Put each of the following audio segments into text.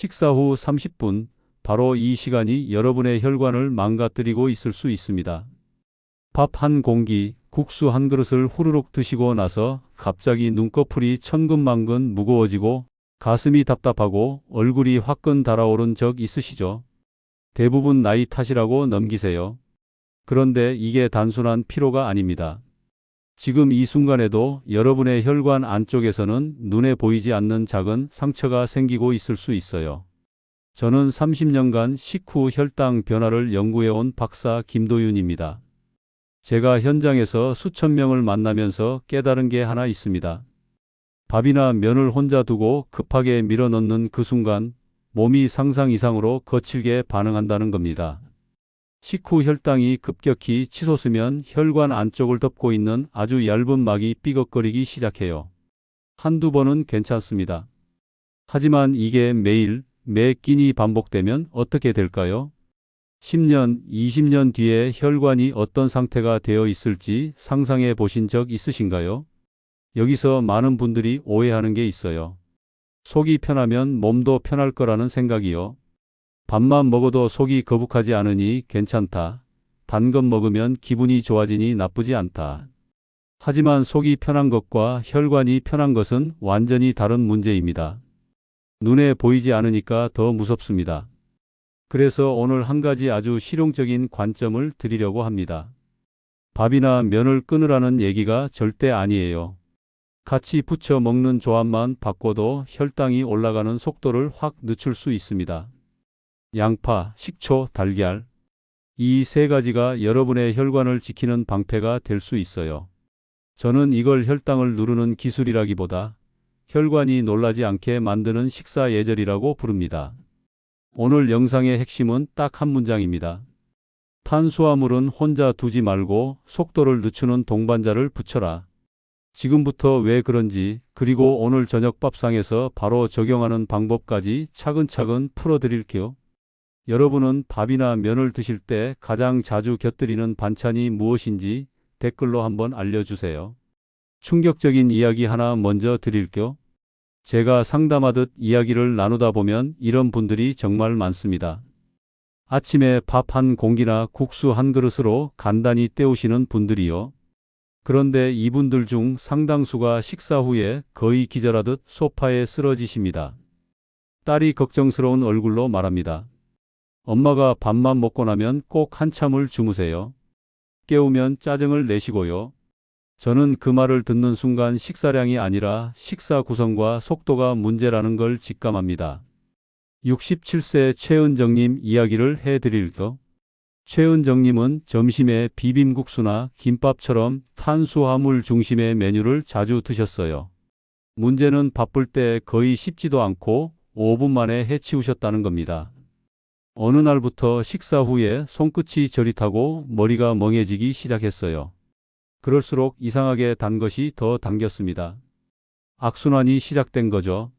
식사 후 30분, 바로 이 시간이 여러분의 혈관을 망가뜨리고 있을 수 있습니다. 밥 한 공기, 국수 한 그릇을 후루룩 드시고 나서 갑자기 눈꺼풀이 천근만근 무거워지고 가슴이 답답하고 얼굴이 화끈 달아오른 적 있으시죠? 대부분 나이 탓이라고 넘기세요. 그런데 이게 단순한 피로가 아닙니다. 지금 이 순간에도 여러분의 혈관 안쪽에서는 눈에 보이지 않는 작은 상처가 생기고 있을 수 있어요. 저는 30년간 식후 혈당 변화를 연구해온 박사 김도윤입니다. 제가 현장에서 수천 명을 만나면서 깨달은 게 하나 있습니다. 밥이나 면을 혼자 두고 급하게 밀어 넣는 그 순간 몸이 상상 이상으로 거칠게 반응한다는 겁니다. 식후 혈당이 급격히 치솟으면 혈관 안쪽을 덮고 있는 아주 얇은 막이 삐걱거리기 시작해요. 한두 번은 괜찮습니다. 하지만 이게 매일, 매 끼니 반복되면 어떻게 될까요? 10년, 20년 뒤에 혈관이 어떤 상태가 되어 있을지 상상해 보신 적 있으신가요? 여기서 많은 분들이 오해하는 게 있어요. 속이 편하면 몸도 편할 거라는 생각이요. 밥만 먹어도 속이 거북하지 않으니 괜찮다. 단 것 먹으면 기분이 좋아지니 나쁘지 않다. 하지만 속이 편한 것과 혈관이 편한 것은 완전히 다른 문제입니다. 눈에 보이지 않으니까 더 무섭습니다. 그래서 오늘 한 가지 아주 실용적인 관점을 드리려고 합니다. 밥이나 면을 끊으라는 얘기가 절대 아니에요. 같이 부쳐 먹는 조합만 바꿔도 혈당이 올라가는 속도를 확 늦출 수 있습니다. 양파, 식초, 달걀. 이 세 가지가 여러분의 혈관을 지키는 방패가 될 수 있어요. 저는 이걸 혈당을 누르는 기술이라기보다 혈관이 놀라지 않게 만드는 식사 예절이라고 부릅니다. 오늘 영상의 핵심은 딱 한 문장입니다. 탄수화물은 혼자 두지 말고 속도를 늦추는 동반자를 붙여라. 지금부터 왜 그런지 그리고 오늘 저녁 밥상에서 바로 적용하는 방법까지 차근차근 풀어드릴게요. 여러분은 밥이나 면을 드실 때 가장 자주 곁들이는 반찬이 무엇인지 댓글로 한번 알려주세요. 충격적인 이야기 하나 먼저 드릴게요. 제가 상담하듯 이야기를 나누다 보면 이런 분들이 정말 많습니다. 아침에 밥 한 공기나 국수 한 그릇으로 간단히 때우시는 분들이요. 그런데 이분들 중 상당수가 식사 후에 거의 기절하듯 소파에 쓰러지십니다. 딸이 걱정스러운 얼굴로 말합니다. 엄마가 밥만 먹고 나면 꼭 한참을 주무세요. 깨우면 짜증을 내시고요. 저는 그 말을 듣는 순간 식사량이 아니라 식사 구성과 속도가 문제라는 걸 직감합니다. 67세 최은정님 이야기를 해드릴게요. 최은정님은 점심에 비빔국수나 김밥처럼 탄수화물 중심의 메뉴를 자주 드셨어요. 문제는 바쁠 때 거의 씹지도 않고 5분 만에 해치우셨다는 겁니다. 어느 날부터 식사 후에 손끝이 저릿하고 머리가 멍해지기 시작했어요. 그럴수록 이상하게 단 것이 더 당겼습니다. 악순환이 시작된 거죠.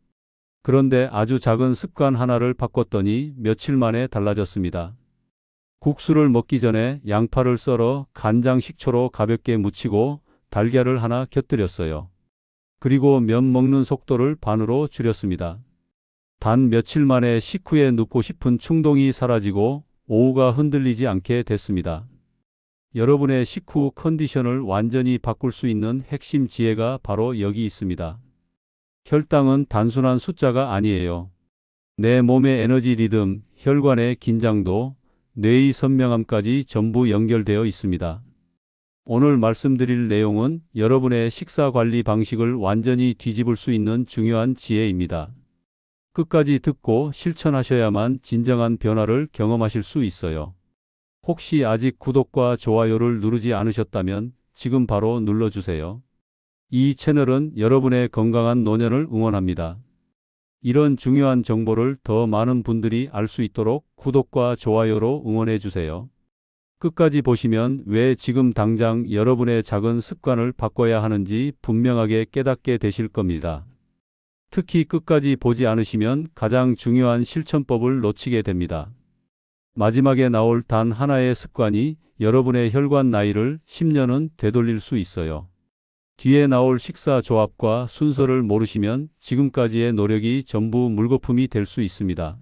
그런데 아주 작은 습관 하나를 바꿨더니 며칠 만에 달라졌습니다. 국수를 먹기 전에 양파를 썰어 간장 식초로 가볍게 무치고 달걀을 하나 곁들였어요. 그리고 면 먹는 속도를 반으로 줄였습니다. 단 며칠 만에 식후에 눕고 싶은 충동이 사라지고 오후가 흔들리지 않게 됐습니다. 여러분의 식후 컨디션을 완전히 바꿀 수 있는 핵심 지혜가 바로 여기 있습니다. 혈당은 단순한 숫자가 아니에요. 내 몸의 에너지 리듬, 혈관의 긴장도, 뇌의 선명함까지 전부 연결되어 있습니다. 오늘 말씀드릴 내용은 여러분의 식사 관리 방식을 완전히 뒤집을 수 있는 중요한 지혜입니다. 끝까지 듣고 실천하셔야만 진정한 변화를 경험하실 수 있어요. 혹시 아직 구독과 좋아요를 누르지 않으셨다면 지금 바로 눌러주세요. 이 채널은 여러분의 건강한 노년을 응원합니다. 이런 중요한 정보를 더 많은 분들이 알 수 있도록 구독과 좋아요로 응원해 주세요. 끝까지 보시면 왜 지금 당장 여러분의 작은 습관을 바꿔야 하는지 분명하게 깨닫게 되실 겁니다. 특히 끝까지 보지 않으시면 가장 중요한 실천법을 놓치게 됩니다. 마지막에 나올 단 하나의 습관이 여러분의 혈관 나이를 10년은 되돌릴 수 있어요. 뒤에 나올 식사 조합과 순서를 모르시면 지금까지의 노력이 전부 물거품이 될 수 있습니다.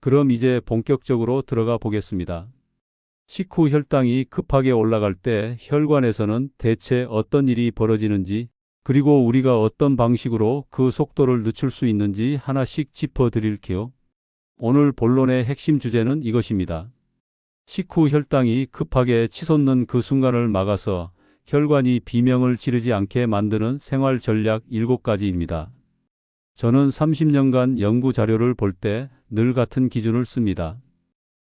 그럼 이제 본격적으로 들어가 보겠습니다. 식후 혈당이 급하게 올라갈 때 혈관에서는 대체 어떤 일이 벌어지는지 그리고 우리가 어떤 방식으로 그 속도를 늦출 수 있는지 하나씩 짚어 드릴게요. 오늘 본론의 핵심 주제는 이것입니다. 식후 혈당이 급하게 치솟는 그 순간을 막아서 혈관이 비명을 지르지 않게 만드는 생활 전략 7가지입니다. 저는 30년간 연구 자료를 볼 때 늘 같은 기준을 씁니다.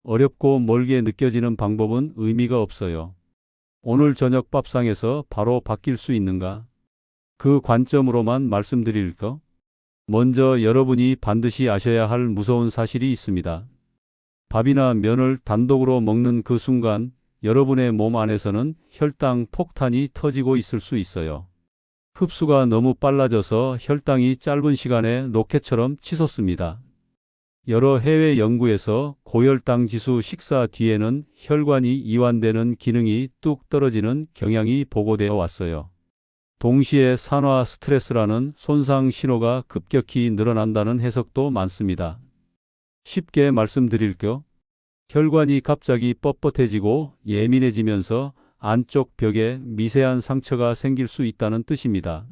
어렵고 멀게 느껴지는 방법은 의미가 없어요. 오늘 저녁 밥상에서 바로 바뀔 수 있는가? 그 관점으로만 말씀드릴까? 먼저 여러분이 반드시 아셔야 할 무서운 사실이 있습니다. 밥이나 면을 단독으로 먹는 그 순간 여러분의 몸 안에서는 혈당 폭탄이 터지고 있을 수 있어요. 흡수가 너무 빨라져서 혈당이 짧은 시간에 로켓처럼 치솟습니다. 여러 해외 연구에서 고혈당 지수 식사 뒤에는 혈관이 이완되는 기능이 뚝 떨어지는 경향이 보고되어 왔어요. 동시에 산화 스트레스라는 손상 신호가 급격히 늘어난다는 해석도 많습니다. 쉽게 말씀드릴게요. 혈관이 갑자기 뻣뻣해지고 예민해지면서 안쪽 벽에 미세한 상처가 생길 수 있다는 뜻입니다.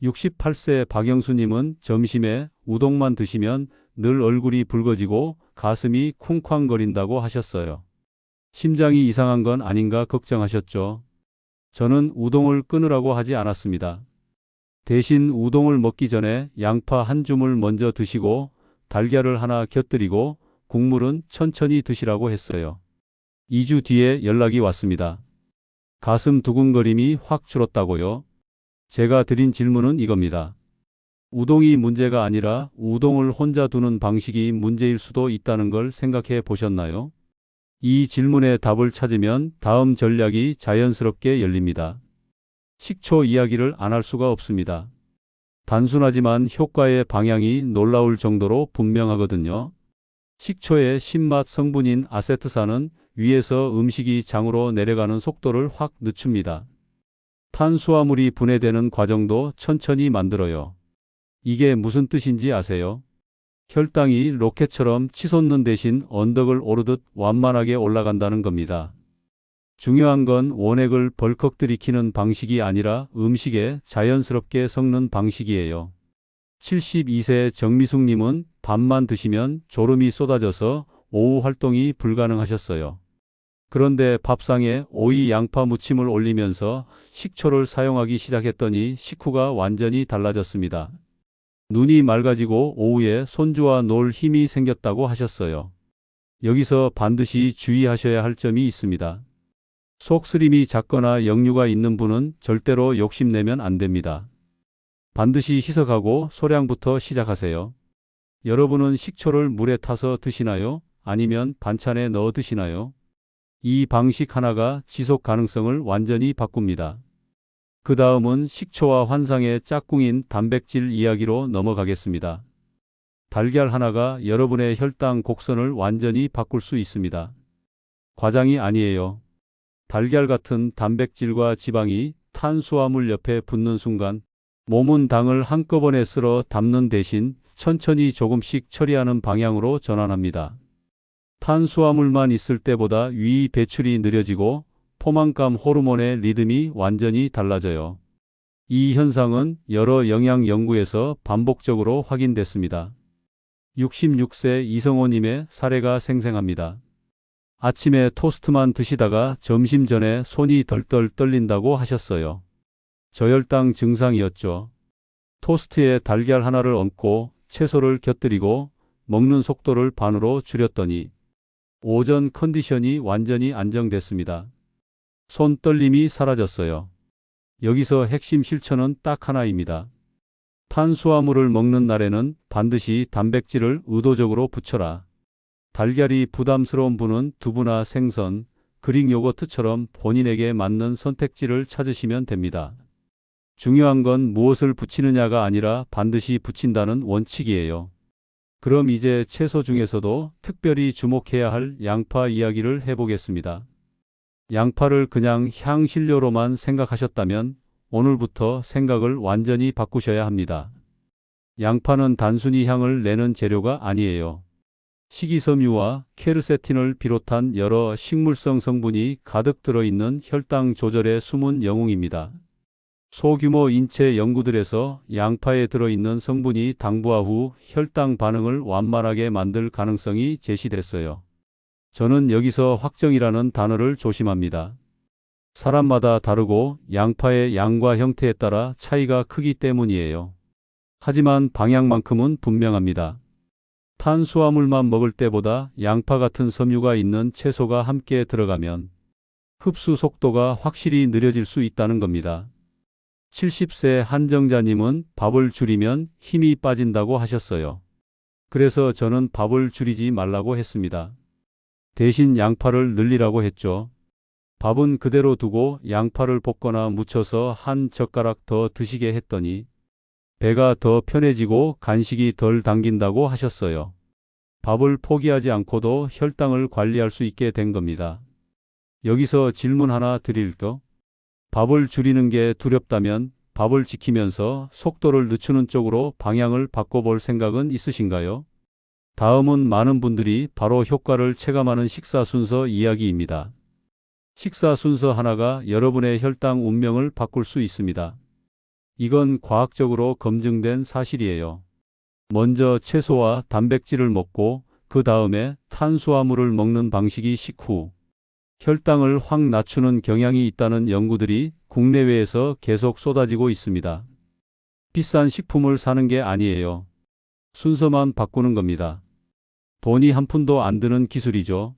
68세 박영수님은 점심에 우동만 드시면 늘 얼굴이 붉어지고 가슴이 쿵쾅거린다고 하셨어요. 심장이 이상한 건 아닌가 걱정하셨죠. 저는 우동을 끊으라고 하지 않았습니다. 대신 우동을 먹기 전에 양파 한 줌을 먼저 드시고 달걀을 하나 곁들이고 국물은 천천히 드시라고 했어요. 2주 뒤에 연락이 왔습니다. 가슴 두근거림이 확 줄었다고요. 제가 드린 질문은 이겁니다. 우동이 문제가 아니라 우동을 혼자 두는 방식이 문제일 수도 있다는 걸 생각해 보셨나요? 이 질문에 답을 찾으면 다음 전략이 자연스럽게 열립니다. 식초 이야기를 안 할 수가 없습니다. 단순하지만 효과의 방향이 놀라울 정도로 분명하거든요. 식초의 신맛 성분인 아세트산은 위에서 음식이 장으로 내려가는 속도를 확 늦춥니다. 탄수화물이 분해되는 과정도 천천히 만들어요. 이게 무슨 뜻인지 아세요? 혈당이 로켓처럼 치솟는 대신 언덕을 오르듯 완만하게 올라간다는 겁니다. 중요한 건 원액을 벌컥 들이키는 방식이 아니라 음식에 자연스럽게 섞는 방식이에요. 72세 정미숙님은 밥만 드시면 졸음이 쏟아져서 오후 활동이 불가능하셨어요. 그런데 밥상에 오이 양파 무침을 올리면서 식초를 사용하기 시작했더니 식후가 완전히 달라졌습니다. 눈이 맑아지고 오후에 손주와 놀 힘이 생겼다고 하셨어요. 여기서 반드시 주의하셔야 할 점이 있습니다. 속쓰림이 작거나 역류가 있는 분은 절대로 욕심내면 안 됩니다. 반드시 희석하고 소량부터 시작하세요. 여러분은 식초를 물에 타서 드시나요? 아니면 반찬에 넣어 드시나요? 이 방식 하나가 지속 가능성을 완전히 바꿉니다. 그 다음은 식초와 환상의 짝꿍인 단백질 이야기로 넘어가겠습니다. 달걀 하나가 여러분의 혈당 곡선을 완전히 바꿀 수 있습니다. 과장이 아니에요. 달걀 같은 단백질과 지방이 탄수화물 옆에 붙는 순간 몸은 당을 한꺼번에 쓸어 담는 대신 천천히 조금씩 처리하는 방향으로 전환합니다. 탄수화물만 있을 때보다 위 배출이 느려지고 포만감 호르몬의 리듬이 완전히 달라져요. 이 현상은 여러 영양 연구에서 반복적으로 확인됐습니다. 66세 이성호님의 사례가 생생합니다. 아침에 토스트만 드시다가 점심 전에 손이 덜덜 떨린다고 하셨어요. 저혈당 증상이었죠. 토스트에 달걀 하나를 얹고 채소를 곁들이고 먹는 속도를 반으로 줄였더니 오전 컨디션이 완전히 안정됐습니다. 손 떨림이 사라졌어요. 여기서 핵심 실천은 딱 하나입니다. 탄수화물을 먹는 날에는 반드시 단백질을 의도적으로 붙여라. 달걀이 부담스러운 분은 두부나 생선, 그릭 요거트처럼 본인에게 맞는 선택지를 찾으시면 됩니다. 중요한 건 무엇을 붙이느냐가 아니라 반드시 붙인다는 원칙이에요. 그럼 이제 채소 중에서도 특별히 주목해야 할 양파 이야기를 해보겠습니다. 양파를 그냥 향신료로만 생각하셨다면 오늘부터 생각을 완전히 바꾸셔야 합니다. 양파는 단순히 향을 내는 재료가 아니에요. 식이섬유와 케르세틴을 비롯한 여러 식물성 성분이 가득 들어있는 혈당 조절의 숨은 영웅입니다. 소규모 인체 연구들에서 양파에 들어있는 성분이 당부화 후 혈당 반응을 완만하게 만들 가능성이 제시됐어요. 저는 여기서 확정이라는 단어를 조심합니다. 사람마다 다르고 양파의 양과 형태에 따라 차이가 크기 때문이에요. 하지만 방향만큼은 분명합니다. 탄수화물만 먹을 때보다 양파 같은 섬유가 있는 채소가 함께 들어가면 흡수 속도가 확실히 느려질 수 있다는 겁니다. 70세 한정자님은 밥을 줄이면 힘이 빠진다고 하셨어요. 그래서 저는 밥을 줄이지 말라고 했습니다. 대신 양파를 늘리라고 했죠. 밥은 그대로 두고 양파를 볶거나 무쳐서 한 젓가락 더 드시게 했더니 배가 더 편해지고 간식이 덜 당긴다고 하셨어요. 밥을 포기하지 않고도 혈당을 관리할 수 있게 된 겁니다. 여기서 질문 하나 드릴까? 밥을 줄이는 게 두렵다면 밥을 지키면서 속도를 늦추는 쪽으로 방향을 바꿔볼 생각은 있으신가요? 다음은 많은 분들이 바로 효과를 체감하는 식사 순서 이야기입니다. 식사 순서 하나가 여러분의 혈당 운명을 바꿀 수 있습니다. 이건 과학적으로 검증된 사실이에요. 먼저 채소와 단백질을 먹고 그 다음에 탄수화물을 먹는 방식이 식후 혈당을 확 낮추는 경향이 있다는 연구들이 국내외에서 계속 쏟아지고 있습니다. 비싼 식품을 사는 게 아니에요. 순서만 바꾸는 겁니다. 돈이 한 푼도 안 드는 기술이죠.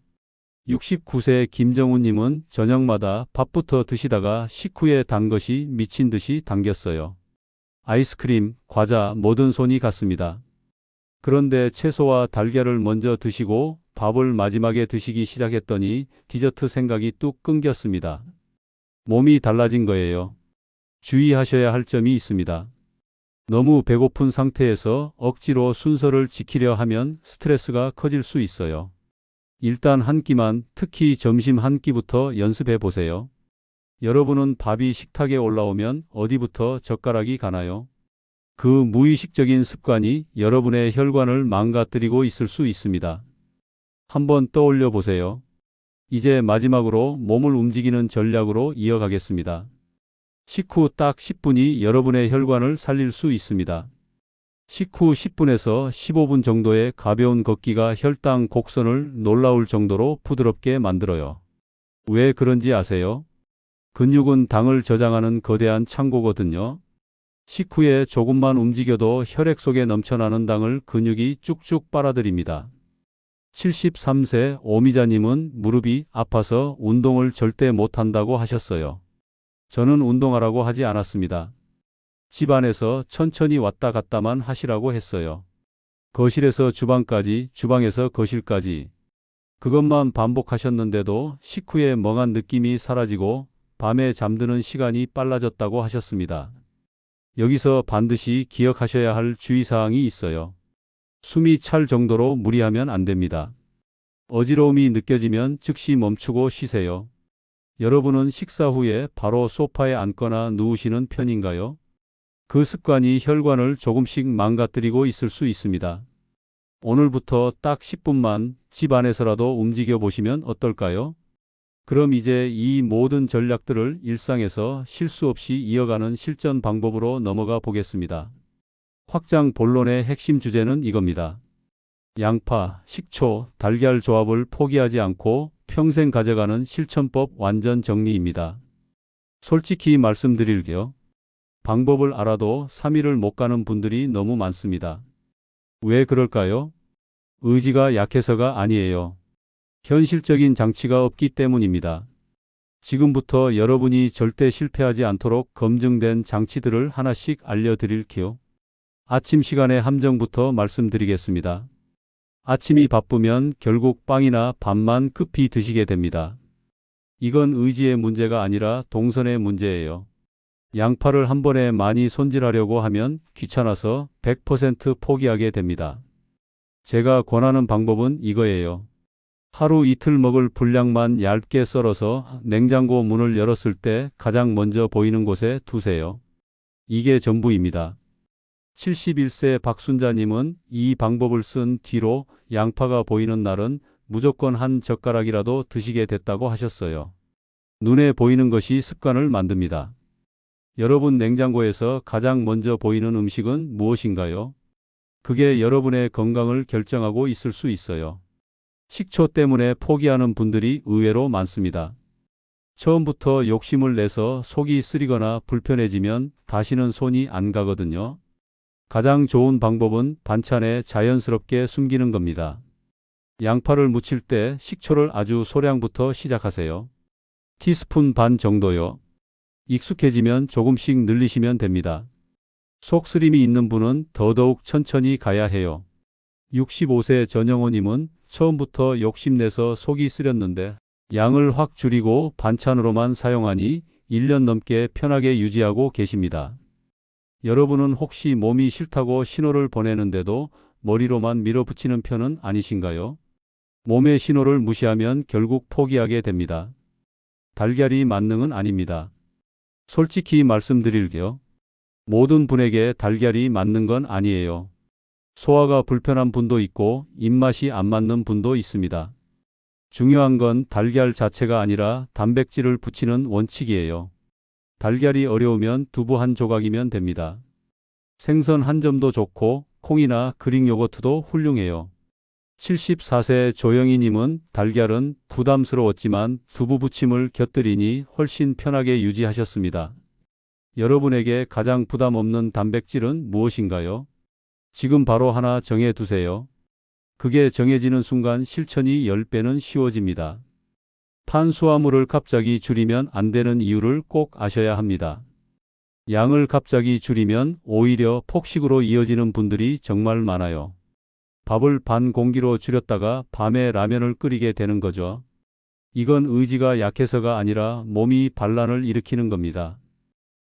69세 김정우님은 저녁마다 밥부터 드시다가 식후에 단 것이 미친 듯이 당겼어요. 아이스크림, 과자, 뭐든 손이 갔습니다. 그런데 채소와 달걀을 먼저 드시고 밥을 마지막에 드시기 시작했더니 디저트 생각이 뚝 끊겼습니다. 몸이 달라진 거예요. 주의하셔야 할 점이 있습니다. 너무 배고픈 상태에서 억지로 순서를 지키려 하면 스트레스가 커질 수 있어요. 일단 한 끼만, 특히 점심 한 끼부터 연습해 보세요. 여러분은 밥이 식탁에 올라오면 어디부터 젓가락이 가나요? 그 무의식적인 습관이 여러분의 혈관을 망가뜨리고 있을 수 있습니다. 한번 떠올려 보세요. 이제 마지막으로 몸을 움직이는 전략으로 이어가겠습니다. 식후 딱 10분이 여러분의 혈관을 살릴 수 있습니다. 식후 10분에서 15분 정도의 가벼운 걷기가 혈당 곡선을 놀라울 정도로 부드럽게 만들어요. 왜 그런지 아세요? 근육은 당을 저장하는 거대한 창고거든요. 식후에 조금만 움직여도 혈액 속에 넘쳐나는 당을 근육이 쭉쭉 빨아들입니다. 73세 오미자님은 무릎이 아파서 운동을 절대 못한다고 하셨어요. 저는 운동하라고 하지 않았습니다. 집안에서 천천히 왔다 갔다만 하시라고 했어요. 거실에서 주방까지, 주방에서 거실까지. 그것만 반복하셨는데도 식후에 멍한 느낌이 사라지고 밤에 잠드는 시간이 빨라졌다고 하셨습니다. 여기서 반드시 기억하셔야 할 주의사항이 있어요. 숨이 찰 정도로 무리하면 안 됩니다. 어지러움이 느껴지면 즉시 멈추고 쉬세요. 여러분은 식사 후에 바로 소파에 앉거나 누우시는 편인가요? 그 습관이 혈관을 조금씩 망가뜨리고 있을 수 있습니다. 오늘부터 딱 10분만 집 안에서라도 움직여 보시면 어떨까요? 그럼 이제 이 모든 전략들을 일상에서 실수 없이 이어가는 실전 방법으로 넘어가 보겠습니다. 확장 본론의 핵심 주제는 이겁니다. 양파, 식초, 달걀 조합을 포기하지 않고 평생 가져가는 실천법 완전 정리입니다. 솔직히 말씀드릴게요. 방법을 알아도 3일을 못 가는 분들이 너무 많습니다. 왜 그럴까요? 의지가 약해서가 아니에요. 현실적인 장치가 없기 때문입니다. 지금부터 여러분이 절대 실패하지 않도록 검증된 장치들을 하나씩 알려드릴게요. 아침 시간의 함정부터 말씀드리겠습니다. 아침이 바쁘면 결국 빵이나 밥만 급히 드시게 됩니다. 이건 의지의 문제가 아니라 동선의 문제예요. 양파를 한 번에 많이 손질하려고 하면 귀찮아서 100% 포기하게 됩니다. 제가 권하는 방법은 이거예요. 하루 이틀 먹을 분량만 얇게 썰어서 냉장고 문을 열었을 때 가장 먼저 보이는 곳에 두세요. 이게 전부입니다. 71세 박순자님은 이 방법을 쓴 뒤로 양파가 보이는 날은 무조건 한 젓가락이라도 드시게 됐다고 하셨어요. 눈에 보이는 것이 습관을 만듭니다. 여러분 냉장고에서 가장 먼저 보이는 음식은 무엇인가요? 그게 여러분의 건강을 결정하고 있을 수 있어요. 식초 때문에 포기하는 분들이 의외로 많습니다. 처음부터 욕심을 내서 속이 쓰리거나 불편해지면 다시는 손이 안 가거든요. 가장 좋은 방법은 반찬에 자연스럽게 숨기는 겁니다. 양파를 무칠 때 식초를 아주 소량부터 시작하세요. 티스푼 반 정도요. 익숙해지면 조금씩 늘리시면 됩니다. 속쓰림이 있는 분은 더더욱 천천히 가야 해요. 65세 전영호님은 처음부터 욕심내서 속이 쓰렸는데 양을 확 줄이고 반찬으로만 사용하니 1년 넘게 편하게 유지하고 계십니다. 여러분은 혹시 몸이 싫다고 신호를 보내는데도 머리로만 밀어붙이는 편은 아니신가요? 몸의 신호를 무시하면 결국 포기하게 됩니다. 달걀이 만능은 아닙니다. 솔직히 말씀드릴게요. 모든 분에게 달걀이 맞는 건 아니에요. 소화가 불편한 분도 있고 입맛이 안 맞는 분도 있습니다. 중요한 건 달걀 자체가 아니라 단백질을 붙이는 원칙이에요. 달걀이 어려우면 두부 한 조각이면 됩니다. 생선 한 점도 좋고 콩이나 그릭 요거트도 훌륭해요. 74세 조영희님은 달걀은 부담스러웠지만 두부 부침을 곁들이니 훨씬 편하게 유지하셨습니다. 여러분에게 가장 부담 없는 단백질은 무엇인가요? 지금 바로 하나 정해 두세요. 그게 정해지는 순간 실천이 10배는 쉬워집니다. 탄수화물을 갑자기 줄이면 안 되는 이유를 꼭 아셔야 합니다. 양을 갑자기 줄이면 오히려 폭식으로 이어지는 분들이 정말 많아요. 밥을 반 공기로 줄였다가 밤에 라면을 끓이게 되는 거죠. 이건 의지가 약해서가 아니라 몸이 반란을 일으키는 겁니다.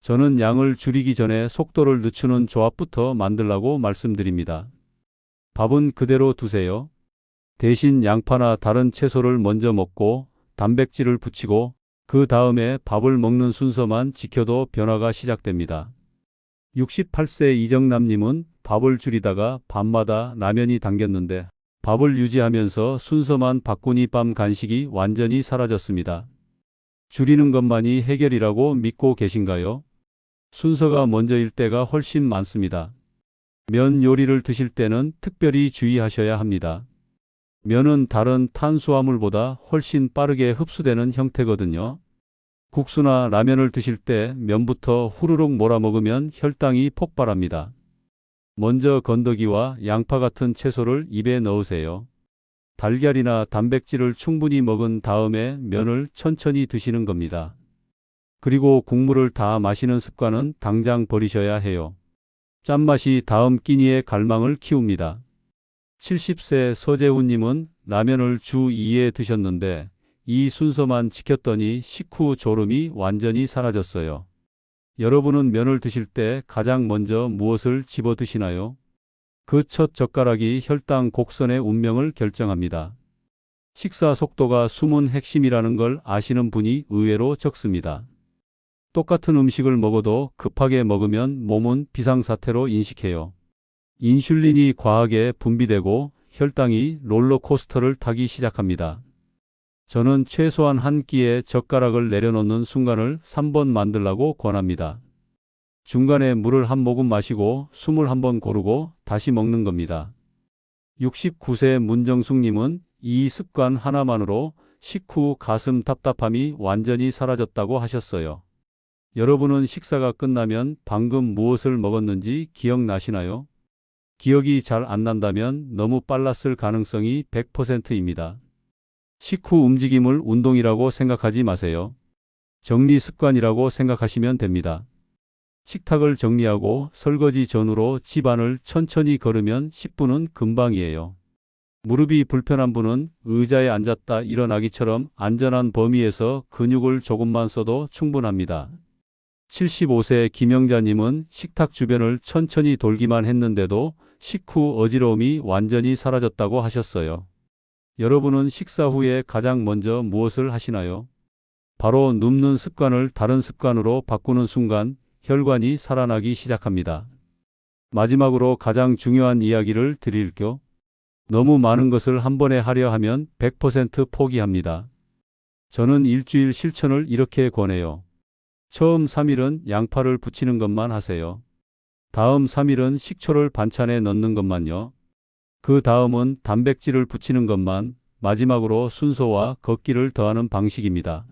저는 양을 줄이기 전에 속도를 늦추는 조합부터 만들라고 말씀드립니다. 밥은 그대로 두세요. 대신 양파나 다른 채소를 먼저 먹고 단백질을 붙이고 그 다음에 밥을 먹는 순서만 지켜도 변화가 시작됩니다. 68세 이정남님은 밥을 줄이다가 밤마다 라면이 당겼는데 밥을 유지하면서 순서만 바꾸니 밤 간식이 완전히 사라졌습니다. 줄이는 것만이 해결이라고 믿고 계신가요? 순서가 먼저일 때가 훨씬 많습니다. 면 요리를 드실 때는 특별히 주의하셔야 합니다. 면은 다른 탄수화물보다 훨씬 빠르게 흡수되는 형태거든요. 국수나 라면을 드실 때 면부터 후루룩 몰아 먹으면 혈당이 폭발합니다. 먼저 건더기와 양파 같은 채소를 입에 넣으세요. 달걀이나 단백질을 충분히 먹은 다음에 면을 천천히 드시는 겁니다. 그리고 국물을 다 마시는 습관은 당장 버리셔야 해요. 짠맛이 다음 끼니의 갈망을 키웁니다. 70세 서재훈님은 라면을 주 2회 드셨는데 이 순서만 지켰더니 식후 졸음이 완전히 사라졌어요. 여러분은 면을 드실 때 가장 먼저 무엇을 집어 드시나요? 그 첫 젓가락이 혈당 곡선의 운명을 결정합니다. 식사 속도가 숨은 핵심이라는 걸 아시는 분이 의외로 적습니다. 똑같은 음식을 먹어도 급하게 먹으면 몸은 비상사태로 인식해요. 인슐린이 과하게 분비되고 혈당이 롤러코스터를 타기 시작합니다. 저는 최소한 한 끼에 젓가락을 내려놓는 순간을 3번 만들라고 권합니다. 중간에 물을 한 모금 마시고 숨을 한 번 고르고 다시 먹는 겁니다. 69세 문정숙님은 이 습관 하나만으로 식후 가슴 답답함이 완전히 사라졌다고 하셨어요. 여러분은 식사가 끝나면 방금 무엇을 먹었는지 기억나시나요? 기억이 잘 안 난다면 너무 빨랐을 가능성이 100%입니다. 식후 움직임을 운동이라고 생각하지 마세요. 정리 습관이라고 생각하시면 됩니다. 식탁을 정리하고 설거지 전후로 집안을 천천히 걸으면 10분은 금방이에요. 무릎이 불편한 분은 의자에 앉았다 일어나기처럼 안전한 범위에서 근육을 조금만 써도 충분합니다. 75세 김영자님은 식탁 주변을 천천히 돌기만 했는데도 식후 어지러움이 완전히 사라졌다고 하셨어요. 여러분은 식사 후에 가장 먼저 무엇을 하시나요? 바로 눕는 습관을 다른 습관으로 바꾸는 순간 혈관이 살아나기 시작합니다. 마지막으로 가장 중요한 이야기를 드릴게요. 너무 많은 것을 한 번에 하려 하면 100% 포기합니다. 저는 일주일 실천을 이렇게 권해요. 처음 3일은 양파를 부치는 것만 하세요. 다음 3일은 식초를 반찬에 넣는 것만요. 그 다음은 단백질을 붙이는 것만, 마지막으로 순서와 걷기를 더하는 방식입니다.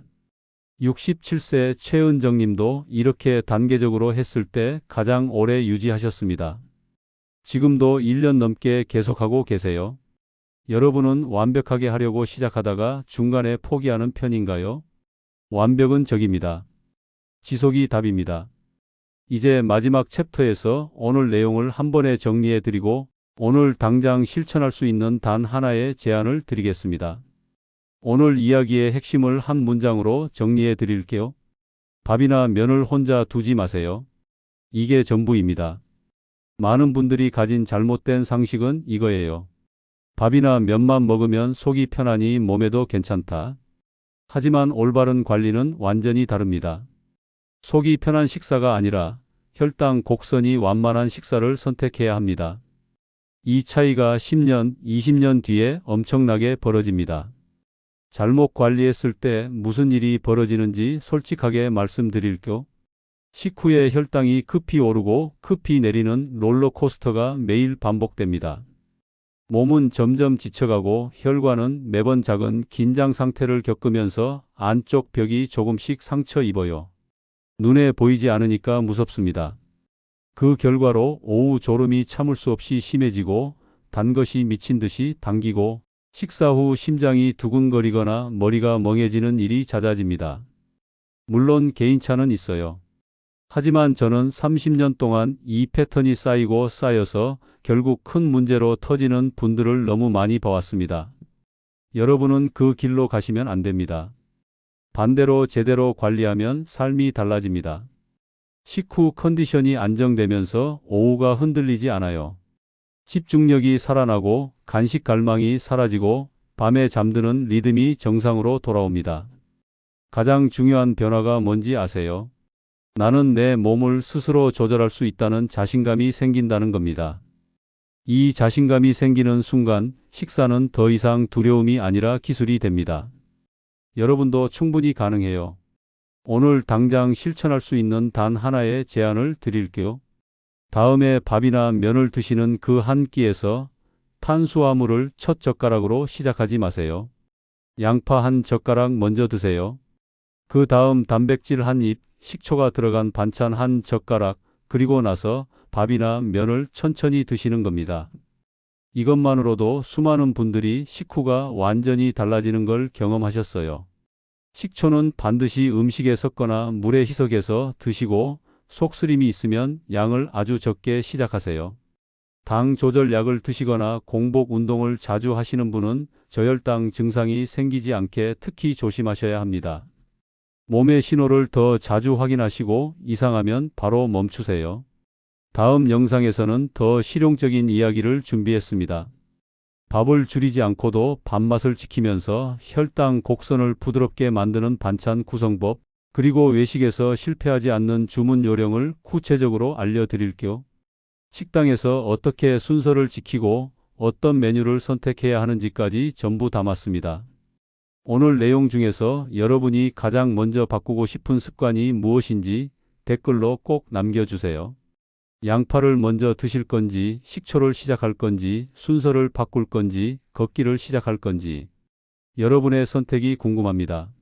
67세 최은정 님도 이렇게 단계적으로 했을 때 가장 오래 유지하셨습니다. 지금도 1년 넘게 계속하고 계세요. 여러분은 완벽하게 하려고 시작하다가 중간에 포기하는 편인가요? 완벽은 적입니다. 지속이 답입니다. 이제 마지막 챕터에서 오늘 내용을 한 번에 정리해 드리고 오늘 당장 실천할 수 있는 단 하나의 제안을 드리겠습니다. 오늘 이야기의 핵심을 한 문장으로 정리해 드릴게요. 밥이나 면을 혼자 두지 마세요. 이게 전부입니다. 많은 분들이 가진 잘못된 상식은 이거예요. 밥이나 면만 먹으면 속이 편하니 몸에도 괜찮다. 하지만 올바른 관리는 완전히 다릅니다. 속이 편한 식사가 아니라 혈당 곡선이 완만한 식사를 선택해야 합니다. 이 차이가 10년, 20년 뒤에 엄청나게 벌어집니다. 잘못 관리했을 때 무슨 일이 벌어지는지 솔직하게 말씀드릴게요. 식후에 혈당이 급히 오르고 급히 내리는 롤러코스터가 매일 반복됩니다. 몸은 점점 지쳐가고 혈관은 매번 작은 긴장 상태를 겪으면서 안쪽 벽이 조금씩 상처 입어요. 눈에 보이지 않으니까 무섭습니다. 그 결과로 오후 졸음이 참을 수 없이 심해지고 단 것이 미친 듯이 당기고 식사 후 심장이 두근거리거나 머리가 멍해지는 일이 잦아집니다. 물론 개인차는 있어요. 하지만 저는 30년 동안 이 패턴이 쌓이고 쌓여서 결국 큰 문제로 터지는 분들을 너무 많이 봐왔습니다. 여러분은 그 길로 가시면 안 됩니다. 반대로 제대로 관리하면 삶이 달라집니다. 식후 컨디션이 안정되면서 오후가 흔들리지 않아요. 집중력이 살아나고 간식 갈망이 사라지고 밤에 잠드는 리듬이 정상으로 돌아옵니다. 가장 중요한 변화가 뭔지 아세요? 나는 내 몸을 스스로 조절할 수 있다는 자신감이 생긴다는 겁니다. 이 자신감이 생기는 순간 식사는 더 이상 두려움이 아니라 기술이 됩니다. 여러분도 충분히 가능해요. 오늘 당장 실천할 수 있는 단 하나의 제안을 드릴게요. 다음에 밥이나 면을 드시는 그 한 끼에서 탄수화물을 첫 젓가락으로 시작하지 마세요. 양파 한 젓가락 먼저 드세요. 그 다음 단백질 한 입, 식초가 들어간 반찬 한 젓가락, 그리고 나서 밥이나 면을 천천히 드시는 겁니다. 이것만으로도 수많은 분들이 식후가 완전히 달라지는 걸 경험하셨어요. 식초는 반드시 음식에 섞거나 물에 희석해서 드시고 속쓰림이 있으면 양을 아주 적게 시작하세요. 당 조절 약을 드시거나 공복 운동을 자주 하시는 분은 저혈당 증상이 생기지 않게 특히 조심하셔야 합니다. 몸의 신호를 더 자주 확인하시고 이상하면 바로 멈추세요. 다음 영상에서는 더 실용적인 이야기를 준비했습니다. 밥을 줄이지 않고도 밥맛을 지키면서 혈당 곡선을 부드럽게 만드는 반찬 구성법, 그리고 외식에서 실패하지 않는 주문 요령을 구체적으로 알려드릴게요. 식당에서 어떻게 순서를 지키고 어떤 메뉴를 선택해야 하는지까지 전부 담았습니다. 오늘 내용 중에서 여러분이 가장 먼저 바꾸고 싶은 습관이 무엇인지 댓글로 꼭 남겨주세요. 양파를 먼저 드실 건지, 식초를 시작할 건지, 순서를 바꿀 건지, 걷기를 시작할 건지. 여러분의 선택이 궁금합니다.